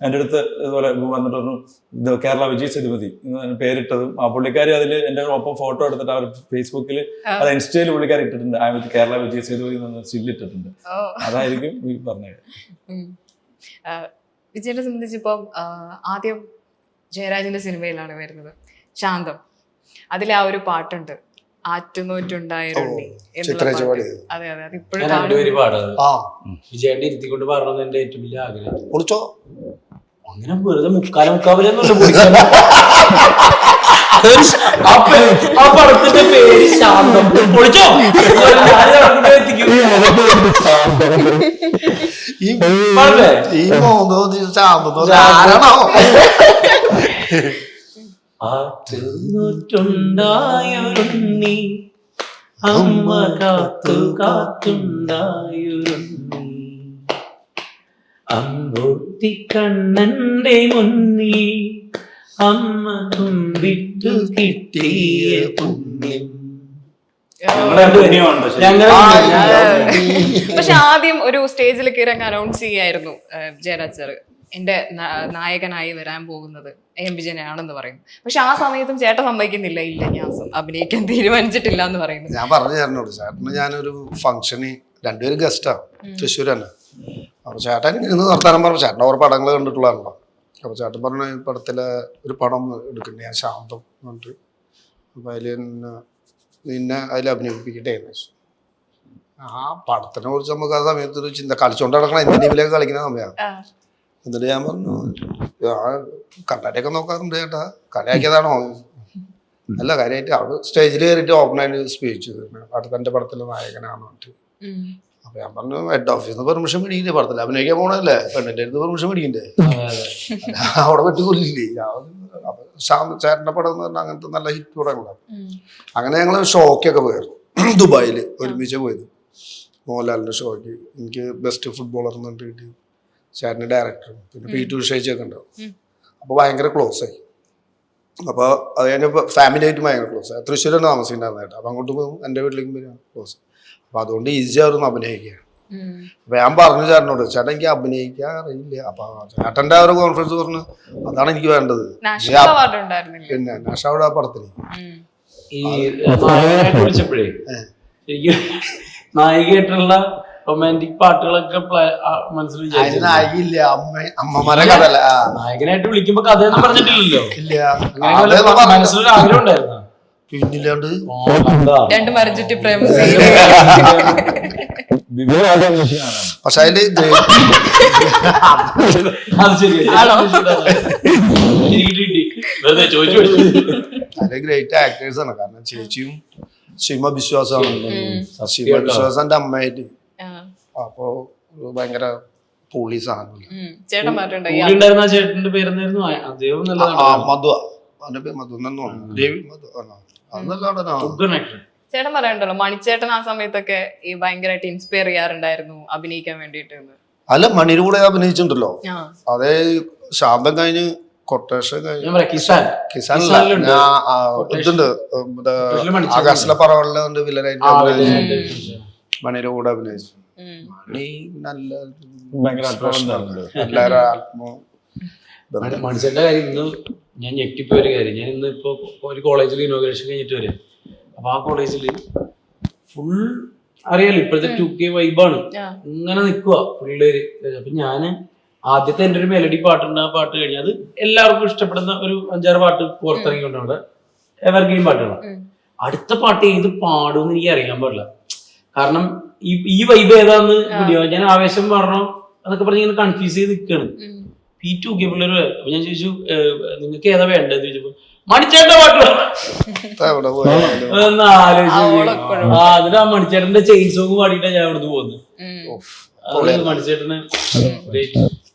എന്റെ അടുത്ത് ഇതുപോലെ വന്നിട്ട് പറഞ്ഞു ഇത് കേരള വിജയ് സേതുപതി എന്ന് പേരിട്ടതും ആ പുള്ളിക്കാരി അതിൽ എന്റെ ഒപ്പം ഫോട്ടോ എടുത്തിട്ട് അവർ ഫേസ്ബുക്കിൽ അത് ഇൻസ്റ്റയിൽ പുള്ളിക്കാരി ഇട്ടിട്ടുണ്ട്. ആ കേരള വിജയ് സേതുപതി എന്ന് സ്റ്റില്ലിട്ടിട്ടുണ്ട് അതായിരിക്കും ഈ പറഞ്ഞത്. വിജയനെ സംബന്ധിച്ച് ഇപ്പം ആദ്യം ജയരാജന്റെ സിനിമയിലാണ് വരുന്നത്. ശാന്തം. അതിലെ ആ ഒരു പാട്ടുണ്ട്. ആറ്റുനോറ്റുണ്ടായിരുന്നി. അതെ അതെ. അത് ഇപ്പോഴും വിജയന്റെ ഇരുത്തിക്കൊണ്ട് പാടണമെന്ന് എന്റെ ഏറ്റവും വലിയ ആഗ്രഹം. കുളിച്ചോ അങ്ങനെ വെറുതെ മുക്കാല മുക്കാവലെന്നുള്ള ആ ആ പടത്തിന്റെ പേര് ശാന്തം. പൊളിച്ചോ? ഈ? ഈ ആരാണോ? ആറ്റുനൂറ്റുണ്ടായൊരുണ്ണി അമ്മ കാത്തു കാത്തുണ്ടായൊരുണ്ണി അമ്പൂത്തി കണ്ണന്റെ മുന്നി അമ്മ തുമ്പിട്ടു കിട്ടിയ പുണ്യം. പക്ഷെ ആദ്യം ഒരു സ്റ്റേജിൽ ഇറങ്ങി അനൗൺസ് ചെയ്യായിരുന്നു ജയരാജ് സാറ്. എന്റെ നായകനായി വരാൻ പോകുന്നത് എം വിജയനാണെന്ന് പറയും പക്ഷെ ആ സമയത്തും ചേട്ടൻ സംഭവിക്കുന്നില്ല ഇല്ല ഞാൻ അഭിനയിക്കാൻ തീരുമാനിച്ചിട്ടില്ല എന്ന് പറയുന്നു. ഞാൻ പറഞ്ഞു ചേട്ടനോട് ചേട്ടന് ഞാനൊരു ഫംഗ്ഷന് രണ്ടുപേരും ഗസ്റ്റാ തൃശ്ശൂർ തന്നെ അപ്പൊ ചേട്ടൻ ഇന്ന് നിർത്താനും പറഞ്ഞു. ചേട്ടൻ ഓരോ പടങ്ങൾ കണ്ടിട്ടുള്ളതാണല്ലോ. അപ്പോൾ ചേട്ടൻ പറഞ്ഞു ഈ പടത്തിലെ ഒരു പടം എടുക്കണ്ടേ? ഞാൻ ശാന്തം എന്ന് പറഞ്ഞിട്ട്. അപ്പൊ അതിൽ നിന്നെ അതിൽ അഭിനയിപ്പിക്കട്ടെ എന്ന് വെച്ചു. ആ പടത്തിനെ കുറിച്ച് നമുക്ക് ആ സമയത്ത് ഒരു ചിന്ത. കളിച്ചോണ്ട് നടക്കണം എന്റെ ടീമിലേക്ക് കളിക്കുന്ന സമയമാണ്. എന്നിട്ട് ഞാൻ പറഞ്ഞു ആ കണ്ണാടിയൊക്കെ നോക്കാറുണ്ട് ചേട്ടാ. കളിയാക്കിയതാണോ? അല്ല കാര്യമായിട്ട് അവിടെ സ്റ്റേജിൽ കയറിയിട്ട് ഓപ്പൺ ആയിട്ട് സ്പീച്ച്. അടുത്ത എന്റെ പടത്തിലെ നായകനാണ് പറഞ്ഞിട്ട്. അപ്പൊ ഞാൻ പറഞ്ഞു ഹെഡ് ഓഫീസിൽ നിന്ന് പെർമിഷൻ മേടിക്കില്ലേ പടത്തിൽ അഭിനയിക്കാൻ പോണല്ലേ പെണ്ണിന്റെ അടുത്ത് പെർമിഷൻ മേടിക്കണ്ടേ? അവിടെ വെട്ടിക്കൊല്ലില്ലേ അപ്പൊ ശാന്ത ചേട്ടന്റെ പടം എന്ന് പറഞ്ഞാൽ അങ്ങനത്തെ നല്ല ഹിറ്റ് പടങ്ങളാണ്. അങ്ങനെ ഞങ്ങൾ ഷോക്കൊക്കെ പോയിരുന്നു ദുബായിൽ ഒരുമിച്ച് പോയത്. മോഹൻലാലിന്റെ ഷോയ്ക്ക്. എനിക്ക് ബെസ്റ്റ് ഫുട്ബോളർ എന്ന് പറഞ്ഞിട്ട് കിട്ടി. ഡയറക്ടർ ഡയറക്ടറും പിന്നെ പി ടി ഉഷയച്ചൊക്കെ ഉണ്ടാവും. അപ്പൊ അപ്പോൾ ഭയങ്കര ക്ലോസ് ആയി. അപ്പോൾ അത് കഴിഞ്ഞപ്പോൾ ഫാമിലി ആയിട്ട് ഭയങ്കര ക്ലോസ് ആയി തൃശ്ശൂരാണ് താമസിക്കുന്നുണ്ടായിരുന്നു അപ്പം അപ്പോൾ അങ്ങോട്ട് പോകും. എന്റെ വീട്ടിലേക്ക് വരും. ക്ലോസ് അപ്പോൾ അതുകൊണ്ട് ഈസി ആയിരുന്നു അഭിനയിക്കുക അപ്പം അപ്പോൾ ഞാൻ പറഞ്ഞു ചേട്ടനോട് ചേട്ടൻ എനിക്ക് അഭിനയിക്കാൻ അറിയില്ല. അപ്പോൾ ചേട്ടന്റെ ആ ഒരു കോൺഫിഡൻസ് പറഞ്ഞു അതാണ് എനിക്ക് വേണ്ടത്. നാഷണൽ അവാർഡ് ഉണ്ടായിരുന്നില്ല? പിന്നെ നാഷാവിടെ ആ പടത്തിന് ഈ നായികയായിട്ടുള്ള റൊമാന്റിക് പാട്ടുകളൊക്കെ മനസ്സിൽ നായികയില്ല അമ്മ അമ്മമാരെ നായകനായിട്ട് വിളിക്കുമ്പോ കഥ എന്ന് പറഞ്ഞിട്ടില്ലല്ലോ. ഇല്ല. മനസ്സിലൊരു ആഗ്രഹം ഉണ്ടായിരുന്നു? പിന്നില്ലാണ്ട്. രണ്ട് പ്രേമ പക്ഷെ അതിൽ അതിലെ ഗ്രേറ്റ് ആക്ടേഴ്സ് ആണ്. കാരണം ചേച്ചിയും ശിമ വിശ്വാസമാണ് ഉം. വിശ്വാസന്റെ അമ്മയായിട്ട്. അപ്പോ ഭയങ്കര പോളി സാധനം ചേട്ടൻ ചേട്ടന്റെ പേരെന്നായിരുന്നു അദ്ദേഹം അവന്റെ പേര് മധു എന്നു ദേവി മധു അത് നല്ല പറയണ്ടല്ലോ മണിച്ചേട്ടൻ ആ സമയത്തൊക്കെ ഈ ഭയങ്കരമായിട്ട് ഇൻസ്പയർ ചെയ്യാറുണ്ടായിരുന്നു അഭിനയിക്കാൻ വേണ്ടിയിട്ട് അല്ല മണിയുടെ കൂടെ അഭിനയിച്ചിട്ടുണ്ടല്ലോ. അതെ ശാന്തം കഴിഞ്ഞ് കൊട്ടേഷൻ കഴിഞ്ഞ് കിസാൻ. കിസാനല്ല. ഇതുണ്ട് ആകാശിലെ പറവളിലുണ്ട് വില്ലനായിട്ട് മണിയുടെ കൂടെ അഭിനയിച്ചു. ഉം. നല്ല. എല്ലാവരും ആത്മ മണി- കാര്യം ഇന്ന് ഞാൻ ഞെട്ടിപ്പോയ ഒരു കാര്യം. ഞാൻ ഇന്ന് ഇപ്പൊ ഒരു കോളേജിൽ ഇനോഗ്രേഷൻ കഴിഞ്ഞിട്ട് വരെ. അപ്പൊ ആ കോളേജിൽ ഫുൾ അറിയാലോ ഇപ്പോഴത്തെ ടു കെ വൈബാണ് ഇങ്ങനെ നിക്കുക പിള്ളേര്. അപ്പൊ ഞാൻ ആദ്യത്തെ എന്റെ ഒരു മെലഡി പാട്ടുണ്ട്. ആ പാട്ട് കഴിഞ്ഞാൽ അത് എല്ലാവർക്കും ഇഷ്ടപ്പെടുന്ന ഒരു അഞ്ചാറ് പാട്ട് പുറത്തിറങ്ങിക്കൊണ്ടാണ് അവിടെ. എവർഗ്രീൻ പാട്ടുകളാണ്. അടുത്ത പാട്ട് ഏത് പാടുമെന്ന് എനിക്ക് അറിയാൻ പാടില്ല. കാരണം ഈ ഈ വൈബ് ഏതാന്ന് വീഡിയോ ഞാൻ ആവേശം പറഞ്ഞോ അതൊക്കെ പറഞ്ഞ് ഇങ്ങനെ കൺഫ്യൂസ് ചെയ്ത് നിൽക്കുകയാണ്. പി ടു കെ പിള്ളേർ അപ്പൊ ഞാൻ ചോദിച്ചു നിങ്ങൾക്ക് ഏതാ വേണ്ടത് ചോദിച്ചപ്പോ മണിച്ചേട്ട പാട്ട് പറ." എവിടെ പോയാലും ഒന്ന് ആലോചിച്ച്. ആ എന്നിട്ട് ആ മണിച്ചേട്ടന്റെ ചെയിൻ സോങ് പാടിയിട്ടാ ഞാൻ ഇവിടുന്ന് പോകുന്നത് മണിച്ചേട്ടന്.